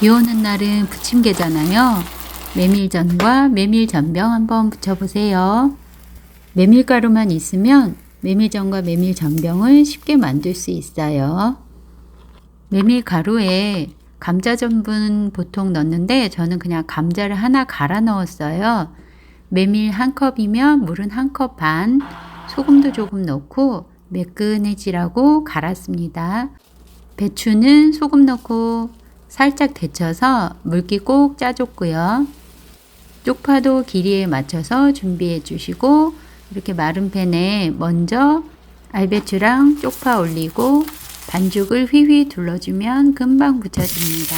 비 오는 날은 부침개잖아요. 메밀전과 메밀전병 한번 부쳐보세요. 메밀가루만 있으면 메밀전과 메밀전병을 쉽게 만들 수 있어요. 메밀가루에 감자 전분 보통 넣는데 저는 그냥 감자를 하나 갈아 넣었어요. 메밀 한 컵이면 물은 한 컵 반, 소금도 조금 넣고 매끈해지라고 갈았습니다. 배추는 소금 넣고 살짝 데쳐서 물기 꼭 짜줬고요. 쪽파도 길이에 맞춰서 준비해 주시고 이렇게 마른 팬에 먼저 알배추랑 쪽파 올리고 반죽을 휘휘 둘러주면 금방 붙여집니다.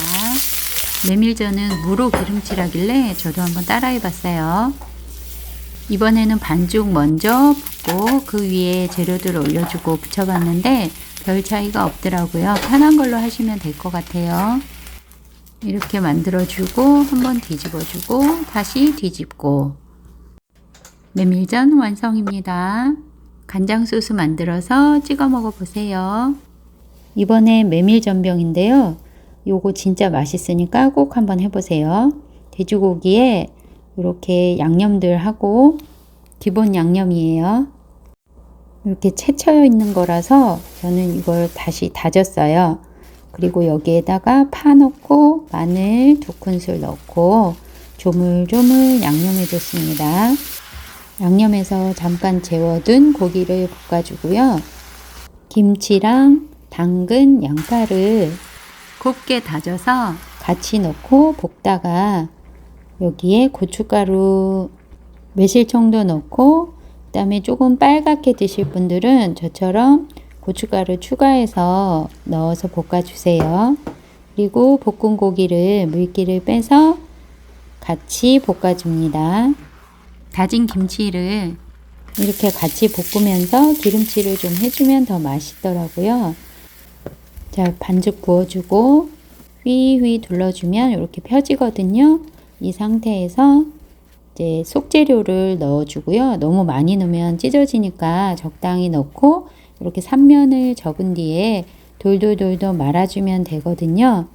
메밀전은 무로 기름칠하길래 저도 한번 따라해 봤어요. 이번에는 반죽 먼저 붓고 그 위에 재료들을 올려주고 붙여봤는데 별 차이가 없더라고요. 편한 걸로 하시면 될 것 같아요. 이렇게 만들어주고 한번 뒤집어주고 다시 뒤집고 메밀전 완성입니다. 간장 소스 만들어서 찍어 먹어 보세요. 이번에 메밀전병인데요. 요거 진짜 맛있으니까 꼭 한번 해보세요. 돼지고기에 이렇게 양념들 하고 기본 양념이에요. 이렇게 채쳐여 있는 거라서 저는 이걸 다시 다졌어요. 그리고 여기에다가 파 넣고 마늘 두 큰술 넣고 조물조물 양념해 줬습니다. 양념해서 잠깐 재워둔 고기를 볶아주고요. 김치랑 당근, 양파를 곱게 다져서 같이 넣고 볶다가 여기에 고춧가루 매실청도 넣고 그다음에 조금 빨갛게 드실 분들은 저처럼 고춧가루 추가해서 넣어서 볶아주세요. 그리고 볶은 고기를 물기를 빼서 같이 볶아줍니다. 다진 김치를 이렇게 같이 볶으면서 기름칠을 좀 해주면 더 맛있더라고요. 자, 반죽 부어주고 휘휘 둘러주면 이렇게 펴지거든요. 이 상태에서 이제 속재료를 넣어주고요. 너무 많이 넣으면 찢어지니까 적당히 넣고 이렇게 3면을 접은 뒤에 돌돌돌돌 말아주면 되거든요.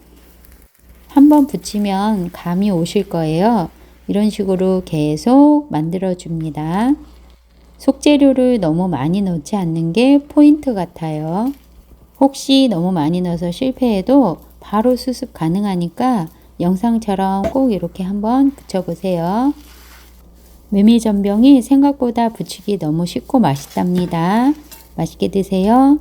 한번 붙이면 감이 오실 거예요. 이런 식으로 계속 만들어 줍니다. 속재료를 너무 많이 넣지 않는 게 포인트 같아요. 혹시 너무 많이 넣어서 실패해도 바로 수습 가능하니까 영상처럼 꼭 이렇게 한번 붙여보세요. 메밀전병이 생각보다 붙이기 너무 쉽고 맛있답니다. 맛있게 드세요.